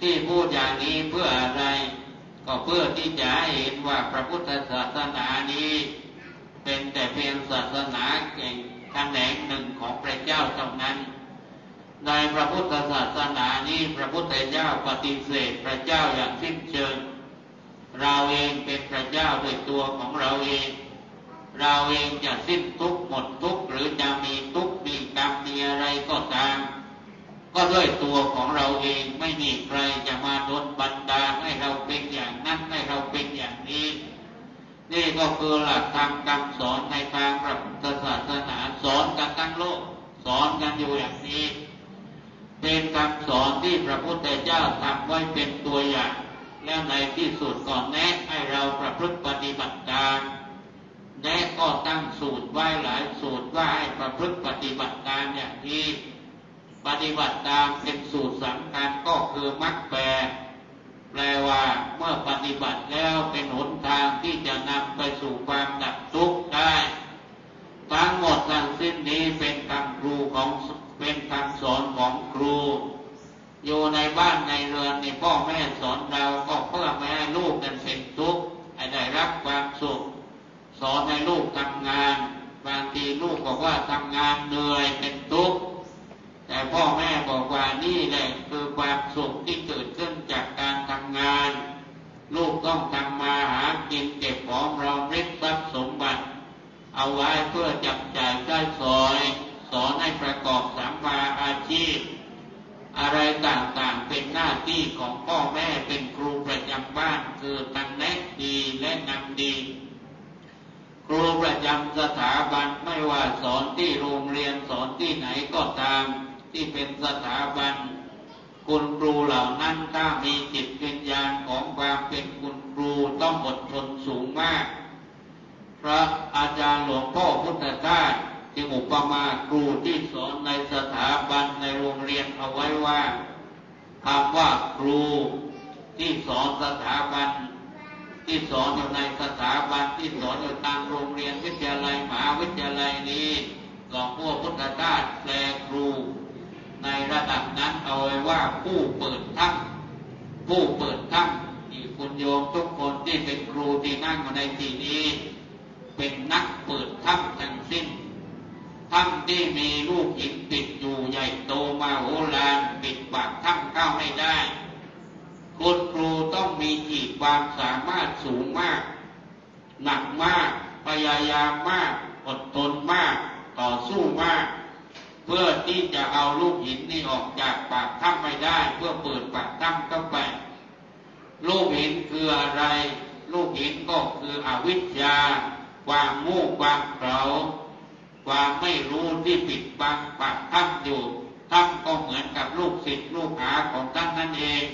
ที่พูดอย่างนี้เพื่ออะไร ก็เพื่อที่จะเห็นว่าพระพุทธศาสนานี้ เป็นแต่เพียงศาสนาเก่งแขนงหนึ่งของพระเจ้าเท่านั้น ในพระพุทธศาสนานี้พระพุทธเจ้าปฏิเสธพระเจ้าอย่างสิ้นเชิง เราเองเป็นพระเจ้าโดยตัวของเราเอง เราเองจะสิ้นทุกข์หมดทุกข์หรือจะมีทุกข์มีกรรมมีอะไรก็ตาม ก็ ด้วยตัวของเราเองไม่มีใครจะมาโดนบันดาลให้เราเป็นอย่างนั้นให้เราเป็นอย่างนี้ นี่ก็คือหลักธรรมคำสอนในทางพระพุทธศาสนาสอนกันทั้งโลก สอนกันอยู่อย่างนี้ เป็นคำสอนที่พระพุทธเจ้าทำไว้เป็นตัวอย่าง แล้วในที่สุดก่อนแนะให้เราประพฤติปฏิบัติตามแนะก็ตั้งสูตรไว้หลายสูตรว่าให้ประพฤติปฏิบัติตามอย่างนี้ ปฏิบัติตามเป็นสูตรสำคัญก็คือมรรคแปดแปลว่าเมื่อปฏิบัติแล้วเป็นหนทางที่จะนำไปสู่ความดับทุกข์ได้ ทั้งหมดทั้งสิ้นนี้เป็นคำครูของเป็นคำสอนของครู อยู่ในบ้านในเรือนในพ่อแม่สอนเราก็เพื่อไม่ให้ลูกนั้นเป็นทุกข์ให้ได้รับความสุข สอนให้ลูกทำงาน บางทีลูกบอกว่าทำงานเหนื่อยเป็นทุกข์ พ่อแม่บอกว่านี่แหละคือความสุขที่เกิดขึ้นจากการทำงาน ลูกต้องทำมาหากินเก็บหอมรอมริบทรัพย์สมบัติ เอาไว้เพื่อจับจ่ายใช้สอย สอนให้ประกอบสัมมาอาชีพ อะไรต่างๆเป็นหน้าที่ของพ่อแม่เป็นครูประจำบ้านคือตันแนะดีและนำดีครูประจำสถาบันไม่ว่าสอนที่โรงเรียนสอนที่ไหนก็ตาม ที่เป็นสถาบัน คุณครูเหล่านั้นถ้ามีจิตวิญญาณของความเป็นคุณครูต้องอดทนสูงมาก พระอาจารย์หลวงพ่อพุทธทาสจึงอุปมาครูที่สอนในสถาบันในโรงเรียนเอาไว้ว่าคำว่าครูที่สอนสถาบัน ที่สอนอยู่ในสถาบันที่สอนอยู่ตามโรงเรียนวิทยาลัยมหาวิทยาลัยนี้หลวงพ่อพุทธทาสแปลครู ในระดับนั้นเอาไว้ว่าผู้เปิดถ้ำผู้เปิดถ้ำที่คุณโยมทุกคนที่เป็นครูที่นั่งอยู่ในที่นี้ เป็นนักเปิดถ้ำทั้งสิ้นถ้ำที่มีลูกหินปิดอยู่ใหญ่โตมาโหฬารปิดปากถ้ำเข้าไม่ได้คุณครูต้องมีขีดความสามารถสูงมาก หนักมาก พยายามมาก อดทนมาก ต่อสู้มาก พื่อที่จะเอาลูกหินนี่ออกจากปากถ้ำไม่ได้ เพื่อเปิดปากถ้ำเข้าไปลูกหินคืออะไร ลูกหินก็คืออวิชชา ความมู้ความเขลาความไม่รู้ที่ปิดบังปากถ้ำอยู่ถ้ำก็เหมือนกับลูกศิษย์ลูกหาของท่านนั่นเอง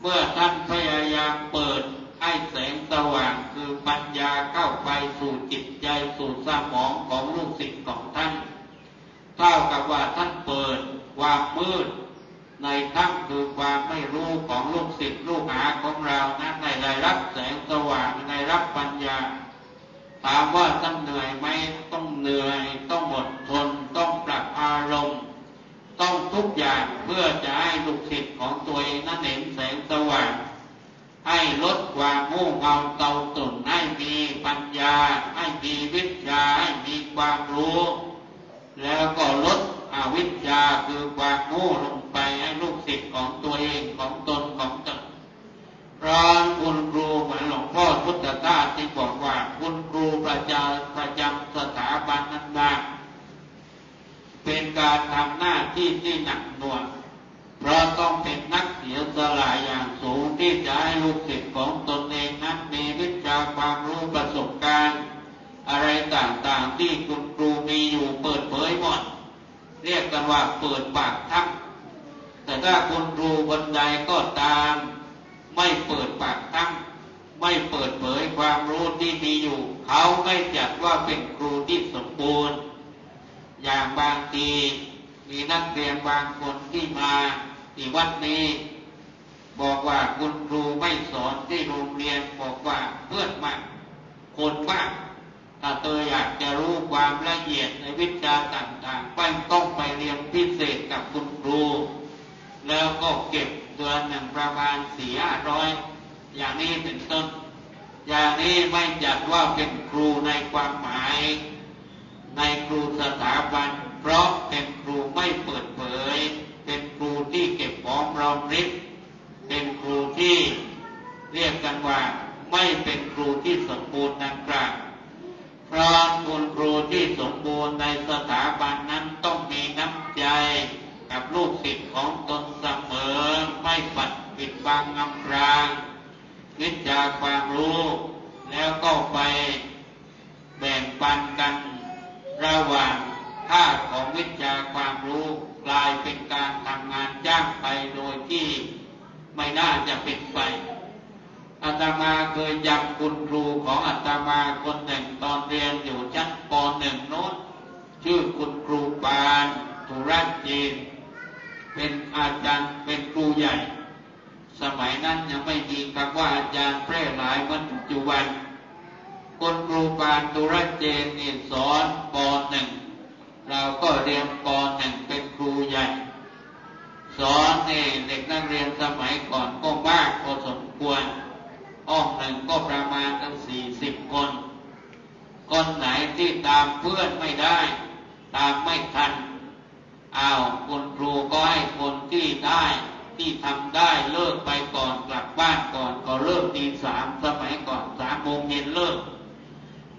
เมื่อท่านพยายามเปิดให้แสงสว่างคือปัญญาเข้าไปสู่จิตใจสู่สมองของลูกศิษย์ของท่าน เท่ากับว่าท่านเปิดความมืด ในถ้ำคือความไม่รู้ของลูกศิษย์ลูกหาของเรานั้นในได้รับแสงสว่างในรับปัญญา ถามว่าต้องเหนื่อยไหมต้องเหนื่อยต้องอดทนต้องปรับอารมณ์ ต้องทุกอย่างเพื่อจะให้ลูกศิษย์ของตัวเองนั้นเห็นแสงสว่างให้ลดความโง่เงาเตาตุ่นให้มีปัญญา ให้มีวิชาให้มีความรู้ แล้วก็ลดอวิชชาคือความโง่ลงไปให้ลูกศิษย์ของตัวเองของตนของตนพราะคุณครูเหมือนหลวงพ่อพุทธทาสที่บอกว่าคุณครูประจำประจำสถาบันนั้นมาเป็นการทำหน้าที่ที่หนักหน่วงเพราะต้องเป็นนักเสียสละอย่างสูงที่จะให้ลูกศิษย์ของตน ต่างๆ ที่คุณครูมีอยู่เปิดเผยหมด เรียกกันว่าเปิดปากถ้ำแต่ถ้าคุณครูบนใดก็ตาม ไม่เปิดปากถ้ำไม่เปิดเผยความรู้ที่มีอยู่ เขาไม่จัดว่าเป็นครูที่สมบูรณ์ อย่างบางทีมีนักเรียนบางคนที่มาที่วัดนี้บอกว่าคุณครูไม่สอนที่โรงเรียนบอกว่าเพื่อนมากคนมาก ถ้าเธออยากจะรู้ความละเอียดในวิชาต่างๆ ไปต้องไปเรียนพิเศษกับคุณครู แล้วก็เก็บเดือนหนึ่งประมาณสี่ห้าร้อย อย่างนี้เป็นต้น อย่างนี้ไม่จัดว่าเป็นครูในความหมาย ในครูสถาบัน เพราะเป็นครูไม่เปิดเผย เป็นครูที่เก็บหอมรอมริบเป็นครูที่เรียกกันว่าไม่เป็นครูที่สมบูรณ์ดังกล่าว พราะคุณครูที่สมบูรณ์ในสถาบันนั้นต้องมีน้ำใจกับลูกศิษย์ของตนเสมอไม่ปัดปิดบังอำพรางวิชาความรู้แล้วก็ไปแบ่งปันกันระหว่างค่าของวิชาความรู้กลายเป็นการทำงานจ้างไปโดยที่ไม่น่าจะเป็นไป ตมาเคยจำคุณครูของอาตมาคนหนึ่งตอนเรียนอยู่ชั้นปหนึ่งโน้นชื่อคุณครูปานธุรัจีน เป็นอาจารย์เป็นครูใหญ่ สมัยนั้นยังไม่มีคำว่าอาจารย์แพร่หลายเหมือนปัจจุบันคุณครูปานธุรัเจนนี่สอนปหนึ่งเราก็เรียนปหนึ่งเป็นครูใหญ่สอนนี่เด็กนักเรียนสมัยก่อนก็มากพอสมควร ห้องหนึ่งก็ประมาณตั้งสี่สิบคน คนไหนที่ตามเพื่อนไม่ได้ ตามไม่ทันเอาคุณครูก็ให้คนที่ได้ที่ทำได้เลิกไปก่อนกลับบ้านก่อนก็เลิกตีสามสมัยก่อนสามโมงเย็นเลิก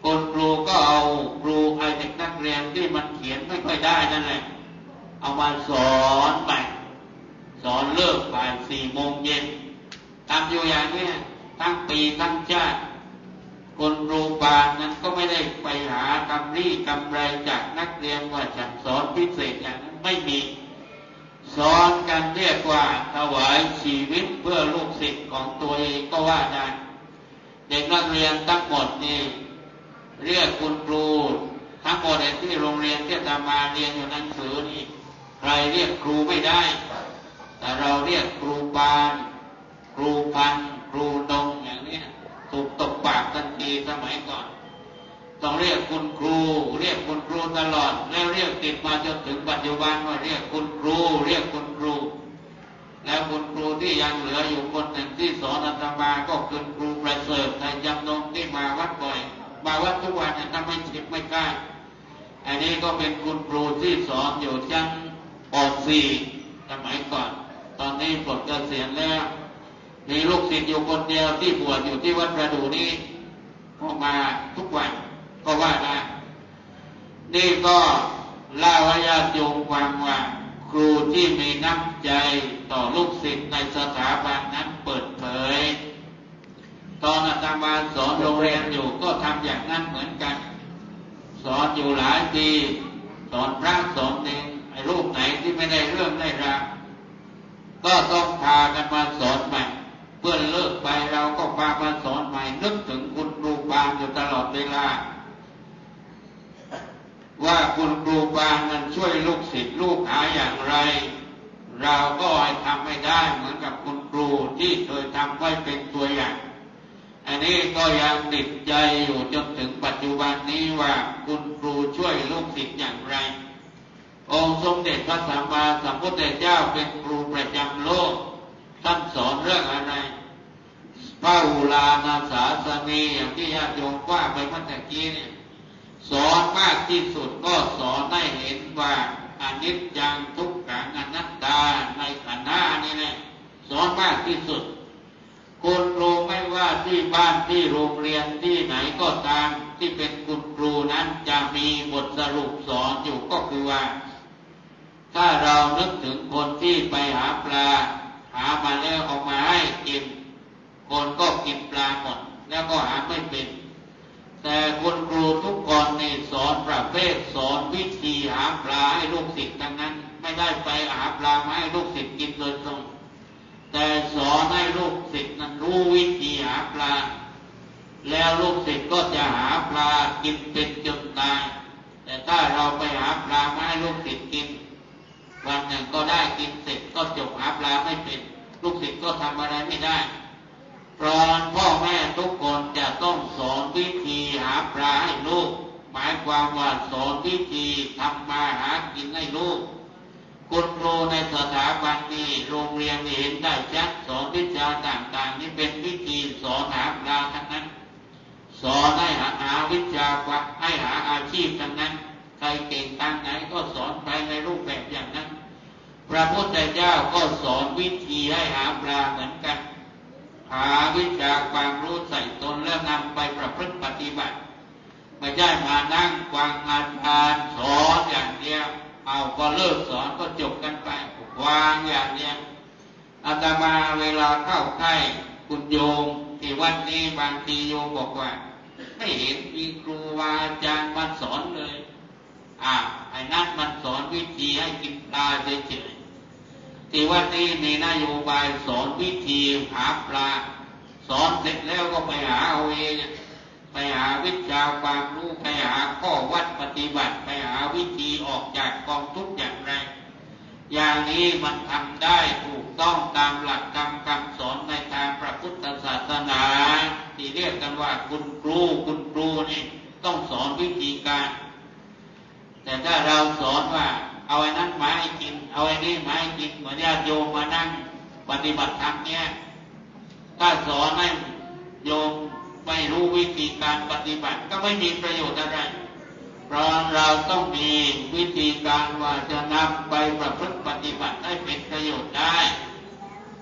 คุณครูก็เอาครูไอเด็กนักเรียนที่มันเขียนไม่ค่อยได้นั่นแหละ เอามาสอนไปสอนเลิกบ่ายสี่โมงเย็นทำอยู่อย่างนี้ ทั้งปีทั้งชาติคนรูปานนั้นก็ไม่ได้ไปหากำรีกำไรจากนักเรียนว่าฉันสอนพิเศษอย่างนั้นไม่มี สอนกันเรียกว่าถวายชีวิตเพื่อลูกศิษย์ของตัวเองก็ว่าได้เด็กนักเรียนทั้งหมดนี่เรียกคุณครูทั้งหมดที่โรงเรียนที่ตามาเรียนอยู่หนังสือนี่ใครเรียกครูไม่ได้ แต่เราเรียกครูปานครูพัน รูดงอย่างนี้ถูกตบปากทันทีสมัยก่อน ต้องเรียกคุณครู เรียกคุณครูตลอด แล้วเรียกติดมาจนถึงปัจจุบันว่าเรียกคุณครู เรียกคุณครู แล้วคุณครูที่ยังเหลืออยู่คนหนึ่งที่สอนอาตมาก็คือครูประเสริฐไทยจำนงที่มาวัดบ่อย มาวัดทุกวันเนี่ยถ้าไม่ชิบไม่กล้าอันนี้ก็เป็นคุณครูที่สอนอยู่ชั้นป .4 สมัยก่อน ตอนนี้ปลดเกษียณแล้ว มีลูกศิษย์อยู่คนเดียวที่บวชอยู่ที่วัดประดูนี้ก็มาทุกวันก็ว่าได้นี่ก็เล่าให้ญาติโยมฟังว่าครูที่มีน้ำใจต่อลูกศิษย์ในสถาบันนั้นเปิดเผย ตอนอาตมาสอนโรงเรียนอยู่ก็ทำอย่างนั้นเหมือนกัน สอนอยู่หลายปีสอนพระสอนเองไอ้รูปไหนที่ไม่ได้เรื่องได้ราวก็ต้องพากันมาสอนใหม่ เพื่อนเลิกไปเราก็พามาสอนใหม่ นึกถึงคุณครูปานอยู่ตลอดเวลา ว่าคุณครูปานนั้นช่วยลูกศิษย์ลูกหาอย่างไร เราก็ให้ทำไม่ได้เหมือนกับคุณครูที่เคยทำไว้เป็นตัวอย่าง อันนี้ก็ยังติดใจอยู่จนถึงปัจจุบันนี้ว่าคุณครูช่วยลูกศิษย์อย่างไร องค์สมเด็จพระสัมมาสัมพุทธเจ้าเป็นครูประจำโลก ท่านสอนเรื่องอะไรพระอุลานาสาสนีอย่างที่ญาติโยมว่าไปเมื่อกี้เนี่ย สอนมากที่สุดก็สอนให้เห็นว่าอนิจจังทุกขังอนัตตาในขันธ์ห้านี่แหละสอนมากที่สุดคุณครูไม่ว่าที่บ้านที่โรงเรียนที่ไหนก็ตามที่เป็นคุณครูนั้นจะมีบทสรุปสอนอยู่ก็คือว่า ถ้าเรานึกถึงคนที่ไปหาปลา หามาแล้วเอามาให้กิน คนก็กินปลาหมดแล้วก็หาไม่เป็น แต่คุณครูทุกคนนี่สอนประเภทสอนวิธีหาปลาให้ลูกศิษย์ทั้งนั้น ไม่ได้ไปหาปลามาให้ลูกศิษย์กินโดยตรง แต่สอนให้ลูกศิษย์นั้นรู้วิธีหาปลา แล้วลูกศิษย์ก็จะหาปลากินเป็นจนตายแต่ถ้าเราไปหาปลามาให้ลูกศิษย์กิน วันหนึ่งก็ได้กินเสร็จก็จบหาปลาไม่เป็น ลูกศิษย์ก็ทำอะไรไม่ได้ เพราะพ่อแม่ทุกคนจะต้องสอนวิธีหาปลาให้ลูก หมายความว่าสอนวิธีทำมาหากินให้ลูกคุณครูในสถาบันนี้โรงเรียนนี่เห็นได้ชัดสอนวิชาต่างๆ นี่เป็นวิธีสอนหาปลาทั้งนั้น สอนให้หาหาวิชาให้หาอาชีพทั้งนั้น ใครเก่งทางไหนก็สอนไปในรูปแบบอย่างนั้น พระพุทธเจ้าก็สอนวิธีให้หาปลาเหมือนกัน หาวิชาความรู้ใส่ตนแล้วนำไปประพฤติปฏิบัติ ไม่ใช่มานั่งฟังอาจารย์สอนอย่างเดียวเอาก็เลิกสอนก็จบกันไปวางอย่างเดียวอาตมาเวลาเข้าใกล้คุณโยมที่วัดนี้บางทีโยมบอกว่า ไม่เห็นมีครูวาอาจารย์มาสอนเลยอ่าไอ้นั่นมันสอนวิธีให้กินปลาเฉยๆที่วัดนี้มีนโยบาย หาปลา สอนเสร็จแล้วก็ไปหาเอาเองไปหาวิชาความรู้ไปหาข้อวัดปฏิบัติ ไปหาวิธีออกจากกองทุกข์อย่างไร อย่างนี้มันทำได้ถูกต้องตามหลักธรรมคำสอนในทางพระพุทธศาสนา ที่เรียกกันว่าคุณครูคุณครูนี่ต้องสอนวิธีการ แต่ถ้าเราสอนว่าเอาไอ้นั้นมาให้กิน เอาไอ้นี่มาให้กินเหมือนญาติโยมมานั่งปฏิบัติธรรมเนี่ย ถ้าสอนให้โยมไม่รู้วิธีการปฏิบัติก็ไม่มีประโยชน์อะไร เพราะเราต้องมีวิธีการว่าจะนำไปประพฤติปฏิบัติให้เป็นประโยชน์ได้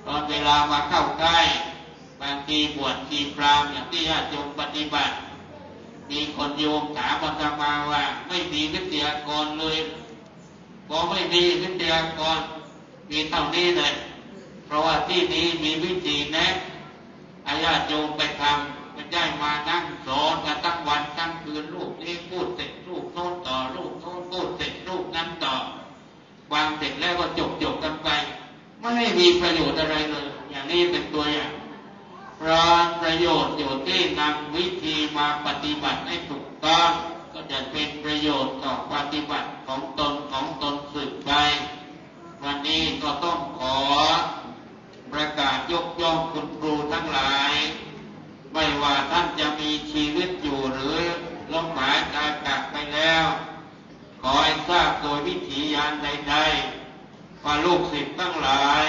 ตอนเวลามาเข้าใกล้บางทีบวชทีพรามอย่างที่ญาติโยมปฏิบัติ มีคนโยมถามอาตมาว่า ไม่มีวิทยากรเลยพอไม่มีวิทยากรมีเท่านี้เลยเพราะว่าที่นี้มีวิธีแนะ อาญาโยมไปทำไม่ได้มานั่งสอนกันทั้งวันทั้งคืนลูกนี้พูดเสร็จลูกโน้นต่อลูกโน้นพูดเสร็จลูกนั้นต่อวางเสร็จแล้วก็จบจบกันไป ไม่มีประโยชน์อะไรเลย อย่างนี้เป็นตัวอย่างราะประโยชน์อยู่ที่นำวิธีมาปฏิบัติให้ถูกต้องก็จะเป็นประโยชน์ต่อปฏิบัติของตนของตนสืบไป วันนี้ก็ต้องขอ ประกาศยกย่องคุณครูทั้งหลาย ไม่ว่าท่านจะมีชีวิตอยู่หรือล้มหายตายจากไปแล้ว ขอให้ทราบโดยวิถียานใดๆว่าลูกศิษย์ทั้งหลาย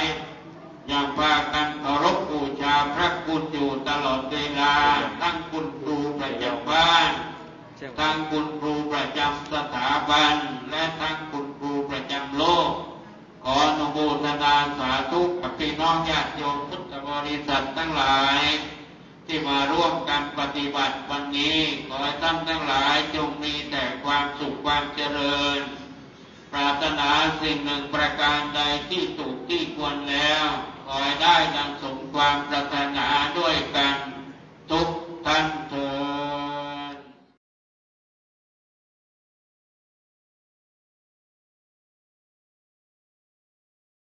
อย่างพากันเคารพบูชาพระคุณอยู่ตลอดเวลาทั้งคุณครูประจำบ้านทั้งคุณครูประจำสถาบัน และทั้งคุณครูประจำโลก ขออนุโมทนาสาธุกับพี่น้องญาติโยมพุทธบริษัททั้งหลาย ที่มาร่วมกันปฏิบัติวันนี้ ขอให้ท่านทั้งหลายจงมีแต่ความสุขความเจริญ ปรารถนาสิ่งหนึ่งประการใดที่ถูกที่ควรแล้ว ขอให้ได้ดังสมความปรารถนาด้วยกัน ทุกท่านเถิ